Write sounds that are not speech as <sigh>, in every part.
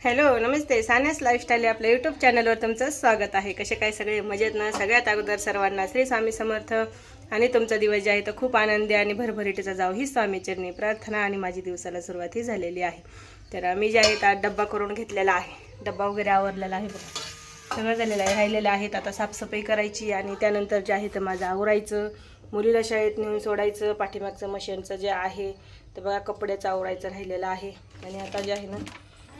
Hello नमस्ते. सान्यास lifestyle आपल्या यूट्यूब चॅनलवर तुमचं स्वागत आहे. कसे काय सगळे? मजेत ना? सगळ्यात अगोदर सर्वांना श्री स्वामी समर्थ. आणि तुमचा दिवस जे आहे तर खूप आनंदी आणि भरभरीटीचा जाऊ. ही स्वामी चरणी प्रार्थना आणि माझी दिवसाला सुरुवात ही झालेली आहे. तर मी जे आहे तर डब्बा करून घेतलेला आहे. डब्बा वगैरे आवरलेला आहे बघा. सगळं झालेलं आहे. राहिलेलं आहेत. आता साफसफाई करायची आणि त्यानंतर जे आहे तर माझं आवरायचं. मुलीला शाळेत नेऊन सोडायचं. पाठीमागचं मशीनचं जे आहे तर बघा कपड्याचं आवरायचं राहिलेलं आहे. आणि आता जे आहे ना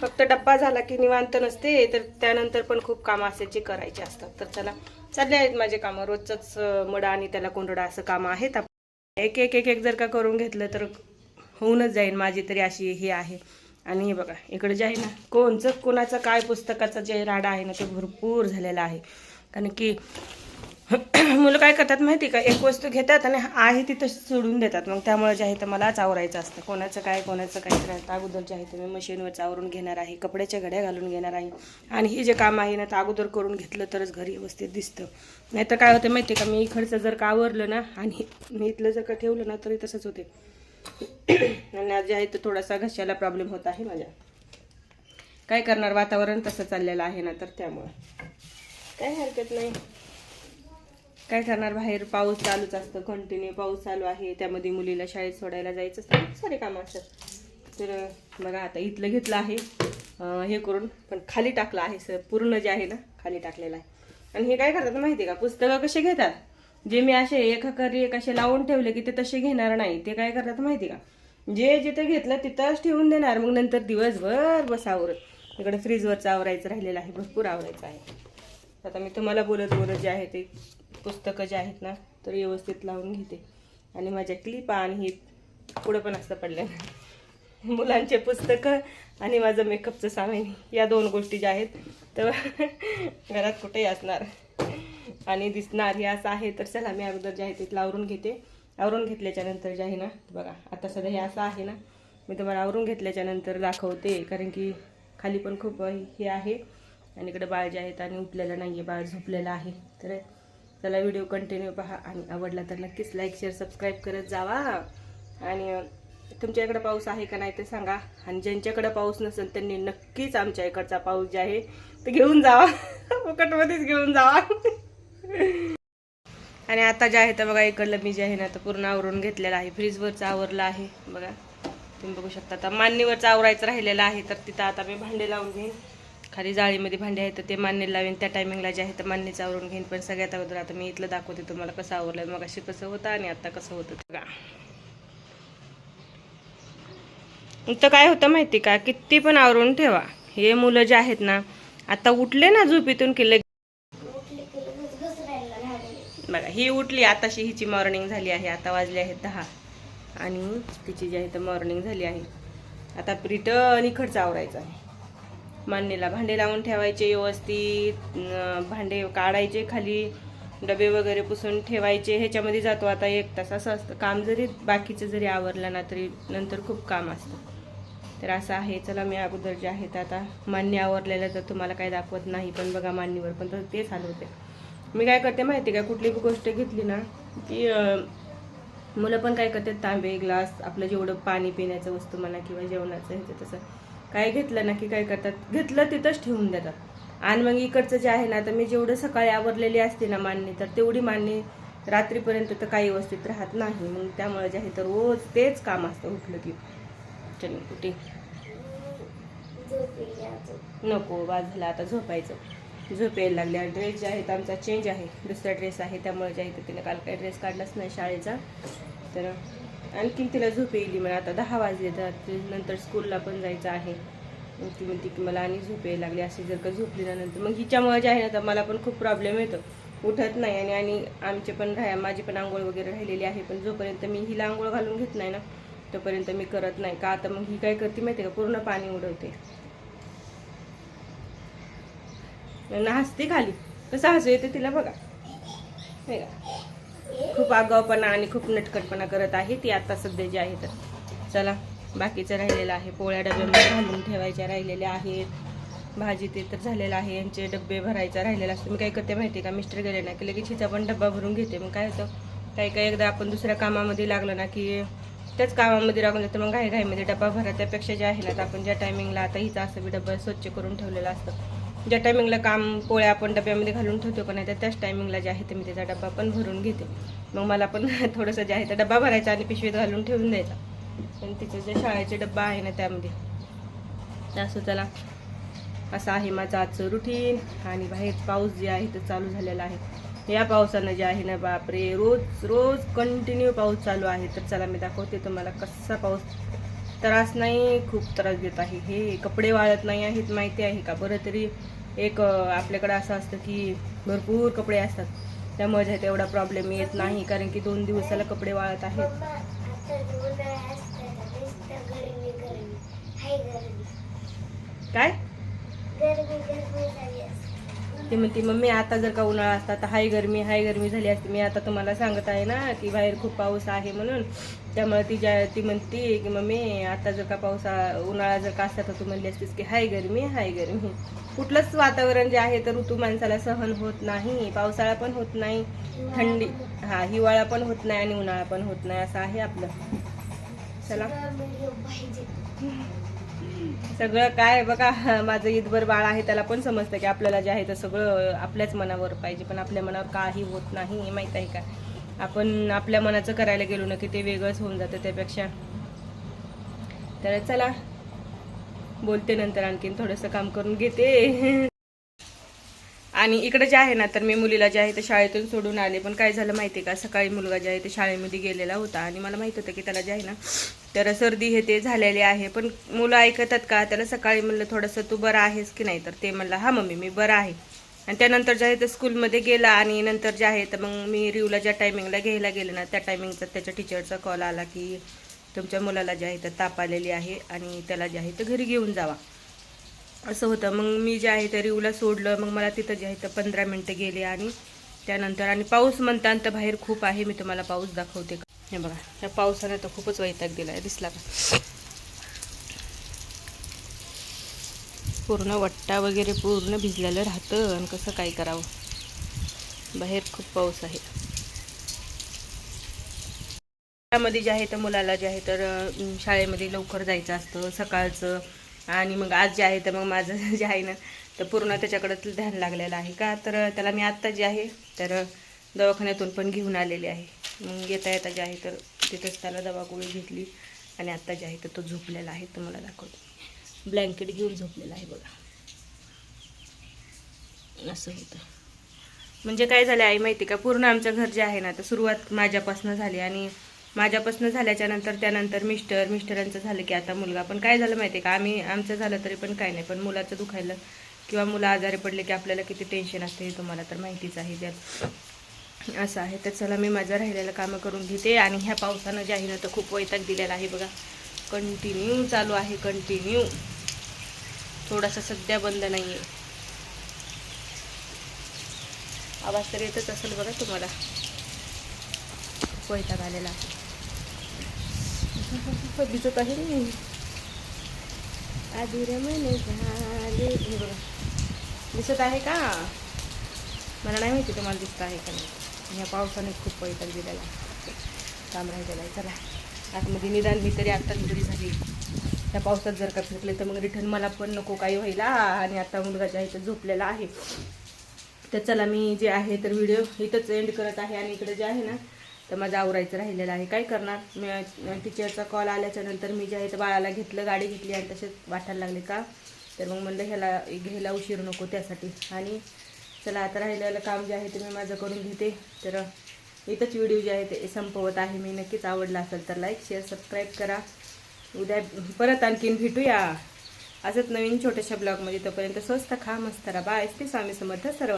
फक्त डब्बा झाला की निवांत नसते तर त्यानंतर पण खूप कामं असायची करायची असतात. तर चला चालले आहेत माझे कामं. रोजचंच अं, मडा आणि त्याला कोंडडा असं कामं आहेत. एक एक एक एक जर का करून घेतलं तर होऊनच जाईल. माझी तरी अशी हे आहे. आणि हे बघा इकडे जे आहे ना कोणचं कोणाचं काय पुस्तकाचं जे राडा आहे ना ते भरपूर झालेला आहे. कारण की मुलं काय करतात माहिती का? एक वस्तू घेतात आणि आहे तिथं सोडून देतात. मग त्यामुळे जे आहे तर मलाच आवरायचं असतं. कोणाचं काय कोणाचं काय करायचं अगोदर जे आहे ते मी मशीनवर चावरून घेणार आहे कपड्याच्या घड्या घालून घेणार आहे. आणि हे जे काम आहे ना ते अगोदर करून घेतलं तरच घरी व्यवस्थित दिसतं. नाहीतर काय होतं माहिती आहे का? मी इकडचं जर का आवरलं ना आणि मी इथलं जर का ठेवलं ना तरी तसंच होते. आणि आज जे आहे तर थोडासा घशाला प्रॉब्लेम होत आहे माझ्या. काय करणार? वातावरण तसं चाललेलं आहे ना तर त्यामुळं. काय हरकत नाही. काय करणार? बाहेर पाऊस चालूच असतं. कंटिन्यू पाऊस चालू आहे. त्यामध्ये मुलीला शाळेत सोडायला जायचं असतं. खूप सारे कामं असतात. तर बघा आता इथलं घेतलं आहे. हे करून पण खाली टाकलं आहे सर. पूर्ण जे आहे ना खाली टाकलेलं आहे. आणि हे काय करतात माहिती आहे का? पुस्तकं कसे घेतात? जे मी असे एकाकारी एक असे लावून ठेवले की ते तसे घेणार नाही. ते काय करतात माहिती आहे का? जे जिथं घेतलं तिथंच ठेवून देणार. मग नंतर दिवसभर बस आवरत इकडे फ्रीजवरचं आवरायचं राहिलेलं आहे. भरपूर आवरायचं आहे. आता मी तुम्हाला बोलत बोलत जे आहे ते पुस्तकं जे आहेत ना तर व्यवस्थित लावून घेते. आणि माझ्या क्लिपा आणि हे पुढं पण असं पडलं मुलांचे पुस्तकं आणि माझं मेकअपचं सामान या दोन गोष्टी ज्या आहेत तर <laughs> घरात कुठेही असणार. आणि दिसणार हे असं आहे तर चला मी अगोदर जे आहे ते आवरून घेते. आवरून घेतल्याच्या नंतर जे आहे ना बघा आता सध्या हे असं आहे ना मी तुम्हाला आवरून घेतल्याच्या नंतर दाखवते कारण की खाली पण खूप हे आहे. आणि इकडे बाळ जे आहेत आणि उठलेलं नाही आहे बाळ झोपलेलं आहे. तर चला व्हिडिओ कंटिन्यू पहा. आणि आवडला तर नक्कीच लाईक शेअर सबस्क्राईब करत जावा. आणि तुमच्याकडं तुमच्या पाऊस आहे का नाही ते सांगा. आणि ज्यांच्याकडं पाऊस नसेल त्यांनी नक्कीच आमच्या इकडचा पाऊस जे आहे ते घेऊन जावा. <laughs> फुकटमध्येच घेऊन जावा. <laughs> आणि आता जे आहे तर बघा इकडलं मी जे आहे ना तर पूर्ण आवरून घेतलेलं आहे. फ्रीजवरचं आवरलं आहे. बघा तुम्ही बघू शकता. आता मान्यवरचं आवरायचं राहिलेलं आहे तर तिथं आता मी भांडे लावून घेईन. खाली जाळीमध्ये भांडे आहेत तर ते मान्य लावेन. त्या टायमिंगला जे आहे तर मान्यच आवरून घेईन. पण सगळ्यात अगोदर आता मी इथलं दाखवते तुम्हाला कसं आवरलं. मग अशी कसं होतं आणि आता कसं होतं बघा. तर काय होतं माहिती का? किती पण आवरून ठेवा. हे मुलं जे आहेत ना आता उठले ना झोपीतून की लगेच बघा ही उठली. आताशी हिची मॉर्निंग झाली आहे. आता वाजले आहेत दहा. आणि तिची जी आहे तर मॉर्निंग झाली आहे. आता रिटर्न इकडचं आवरायचं आहे. मांडणीला. भांडे लावून ठेवायचे व्यवस्थित भांडे काढायचे खाली डबे वगैरे पुसून ठेवायचे. ह्याच्यामध्ये जातो आता एक तास. असं असतं काम जरी बाकीचं जरी आवरलं ना तरी नंतर खूप काम असतं. तर असं आहे. चला मी अगोदर जे आहेत आता मान्य आवरलेलं तर तुम्हाला काय दाखवत नाही पण बघा मान्यवर पण तर तेच आलं होते. मी काय करते माहिती का? कुठली गोष्ट घेतली ना की मुलं पण काय करतात? तांबे ग्लास आपलं जेवढं पाणी पिण्याचं वस्तू म्हणा किंवा जेवणाचं ह्याचं तसं. काय घेतलं ना की काय करतात? घेतलं तिथंच ठेवून देतात. आणि मग इकडचं जे आहे ना तर मी जेवढं सकाळी आवरलेली असते ना मांडणी तर तेवढी मांडणी रात्रीपर्यंत तर काही व्यवस्थित राहत नाही. मग त्यामुळे जे आहे तर रोज तेच काम असतं उठलं की. चल कुठे? नको बाद झाला आता झोपायचं. झोप यायला लागल्या ड्रेस जे आहेत आमचा चेंज आहे. दुसरा ड्रेस आहे त्यामुळे जे आहे तर तिने काल काही ड्रेस काढलाच नाही शाळेचा. तर आणखीन तिला झोप येईल मला. आता दहा वाजले तर नंतर स्कूलला पण जायचं आहे. मग ती म्हणते की मला आणि झोप यायला लागली. अशी जर का झोपली ना नंतर. मग हिच्यामुळे जे आहे ना तर मला पण खूप प्रॉब्लेम येतो. उठत नाही आणि आणि आमचे पण राहा माझी पण आंघोळ वगैरे राहिलेली आहे. पण जोपर्यंत मी हिला आंघोळ घालून घेत नाही ना तोपर्यंत मी करत नाही. का आता मग ही काय करते माहिती आहे का? पूर्ण पाणी उडवते. हसते खाली. कसं हसू येते तिला बघा. हे का खूप आगावपणा आणि खूप नटकटपणा करत आहे. ती आता सध्या जी आहे तर. चला बाकीचं राहिलेलं आहे. पोळ्या डब्यामध्ये घालून ठेवायच्या राहिलेल्या आहेत. भाजी ते तर झालेलं आहे. यांचे डबे भरायचा राहिलेला असतो. मी काय करते माहिती आहे का? मिस्टर गेले ना की लगेच हिचा पण डब्बा भरून घेते. मग काय होतं? काही काही एकदा आपण दुसऱ्या कामामध्ये लागलं ना की त्याच कामामध्ये लागून जातं मग घाई घाईमध्ये डब्बा भरा. त्यापेक्षा जे आहे ना तर आपण ज्या टायमिंगला आता हिचा असं बी डब्बा स्वच्छ करून ठेवलेला असतं. ज्या टायमिंगला काम पोळ्या आपण डब्यामध्ये घालून ठेवतो का नाही तर त्याच टायमिंगला जे आहे ते मी त्याचा डब्बा पण भरून घेते. मग मला पण <laughs> थोडंसं जे आहे तर डब्बा भरायचा आणि पिशवीत घालून ठेवून द्यायचा. पण तिचं जे शाळेचे डब्बा आहे ना त्यामध्ये असं त्याला असं आहे माझं आजचं रुटीन आणि बाहेर पाऊस जे आहे तो चालू झालेला आहे. या पावसानं जे आहे ना बापरे रोज रोज कंटिन्यू पाऊस चालू आहे. तर चला मी दाखवते तुम्हाला कसा पाऊस त्रास नाही खूप त्रास देत आहे. हे कपडे वाळत नाही आहेत माहिती आहे का? बरं तरी एक आपल्याकडं असं असतं की भरपूर कपडे असतात. त्यामुळे जे तेवढा प्रॉब्लेम येत नाही कारण की दोन दिवसाला कपडे वाळत आहेत. काय? ती म्हणते मम्मी आता जर का उन्हाळा असता तर हाय गरमी हाय गरमी झाली असते. मी आता तुम्हाला सांगत आहे ना की बाहेर खूप पाऊस आहे म्हणून. त्यामुळे ती ज्या ती म्हणते की मम्मी आता जर का पाऊस उन्हाळा जर का असता तर तू म्हणली असतीस की हाय गरमी हाय गरमी. कुठलंच वातावरण जे आहे तर ऋतू माणसाला सहन होत नाही. पावसाळा पण होत नाही थंडी हा हिवाळा पण होत नाही आणि उन्हाळा पण होत नाही असं आहे आपलं. चला. सगळं काय बघा <laughs> माझं ईदभर बाळ आहे त्याला पण समजतं की आपल्याला जे आहे ते सगळं आपल्याच मनावर पाहिजे. पण आपल्या मनावर काही होत नाही हे माहीत आहे का? आपण आपल्या मनाचं करायला गेलो ना की ते वेगळंच होऊन जातं त्यापेक्षा. तर चला बोलते नंतर आणखीन थोडंसं काम करून घेते. <laughs> आणि इकडे जे आहे ना तर मी मुलीला जे आहे ते शाळेतून सोडून आले. पण काय झालं माहिती आहे का? सकाळी मुलगा जे आहे ते शाळेमध्ये गेलेला होता. आणि मला माहीत होतं की त्याला जे आहे ना तर सर्दी हे ते झालेले आहे. पण मुलं ऐकतात का? त्याला सकाळी म्हणलं थोडंसं तू बरं आहेस की नाही? तर ते म्हणलं हा मम्मी मी बरं आहे. आणि त्यानंतर जे आहे ते स्कूलमध्ये गेला आणि नंतर जे आहे तर मग मी रिवला ज्या टायमिंगला घ्यायला गेले ना त्या टायमिंगचा त्याच्या टीचरचा कॉल आला की तुमच्या मुलाला जे आहे तर ताप आलेली आहे आणि त्याला जे आहे तर घरी घेऊन जावा. असं होतं. मग मी जे आहे ते रिवला सोडलं. मग मला तिथं जे आहे तर पंधरा मिनटं गेले आणि त्यानंतर आणि पाऊस म्हणताना तर बाहेर खूप आहे. मी तुम्हाला पाऊस दाखवते का? हे बघा. त्या पावसाने तर खूपच वैताग दिला आहे. दिसला का? पूर्ण वट्टा वगैरे पूर्ण भिजलेलं राहतं. आणि कसं काय करावं? बाहेर खूप पाऊस आहे. त्यामध्ये जे आहे तर मुलाला जे आहे तर शाळेमध्ये लवकर जायचं असतं. सकाळचं आणि मग आज जे आहे तर मग माझं <laughs> जे आहे ना तर पूर्ण त्याच्याकडं ध्यान लागलेलं आहे का? तर त्याला मी आत्ता जे आहे तर दवाखान्यातून पण घेऊन आलेली आहे. मग येता येता जे आहे तर तिथंच त्याला दवा गोळी घेतली आणि आत्ता जे आहे तर तो झोपलेला आहे. तुम्हाला दाखवतो. ब्लँकेट घेऊन झोपलेला आहे बघा. असं होतं. म्हणजे काय झालं आहे माहिती का? पूर्ण आमचं घर जे आहे ना तर सुरुवात माझ्यापासून झाली आणि माझ्यापासून झाल्याच्यानंतर त्यानंतर मिस्टर मिस्टरांचं झालं की आता मुलगा. पण काय झालं माहिती आहे का? आम्ही आमचं झालं तरी पण काय नाही. पण मुलाचं दुखायला किंवा मुलं आजारी पडले की आपल्याला किती टेन्शन असते हे तुम्हाला तर माहितीच आहे. त्यात असं आहे तर चला मी माझं राहिलेलं कामं करून घेते आणि ह्या पावसानं जे आहे ना तर खूप वैताग दिलेला आहे बघा. कंटिन्यू चालू आहे कंटिन्यू थोडासा सध्या बंद नाही आहे आवाज तर येतच असेल बघा तुम्हाला. वैताग आलेला आहे. दिसत आहे रे आधी रमण झाले. हे बघा. दिसत आहे का? मला नाही माहिती तुम्हाला दिसत आहे का नाही? ह्या पावसाने खूप वैताग दिलेला काम राहिलेला आहे चला. आतमध्ये निदान मी तरी आत्ताच घरी झाली. त्या पावसात जर का फिरले तर मग रिटर्न मला पण नको काही व्हायला. आणि आता मुलगा जे आहे झोपलेला आहे. तर चला मी जे आहे तर व्हिडिओ इथंच एंड करत आहे. आणि इकडे जे आहे ना तर माझं आवरायचं राहिलेलं आहे. काय करणार? मी टीचरचा कॉल आल्याच्यानंतर मी जे आहे तर बाळाला घेतलं गाडी घेतली आणि तसेच वाटायला लागले का? तर मग म्हणलं ह्याला घ्यायला उशीर नको त्यासाठी. आणि चला आता राहिलेलं काम जे आहे ते मी माझं करून घेते. तर इथंच व्हिडिओ जे आहे ते संपवत आहे. मी नक्कीच आवडला असेल तर लाईक शेअर सबस्क्राईब करा. उद्या परत आणखीन भेटूया. असंच नवीन छोट्याशा ब्लॉगमध्ये तोपर्यंत स्वस्त खा मस्त राहा. बाय श्री स्वामी समर्थ. सर्व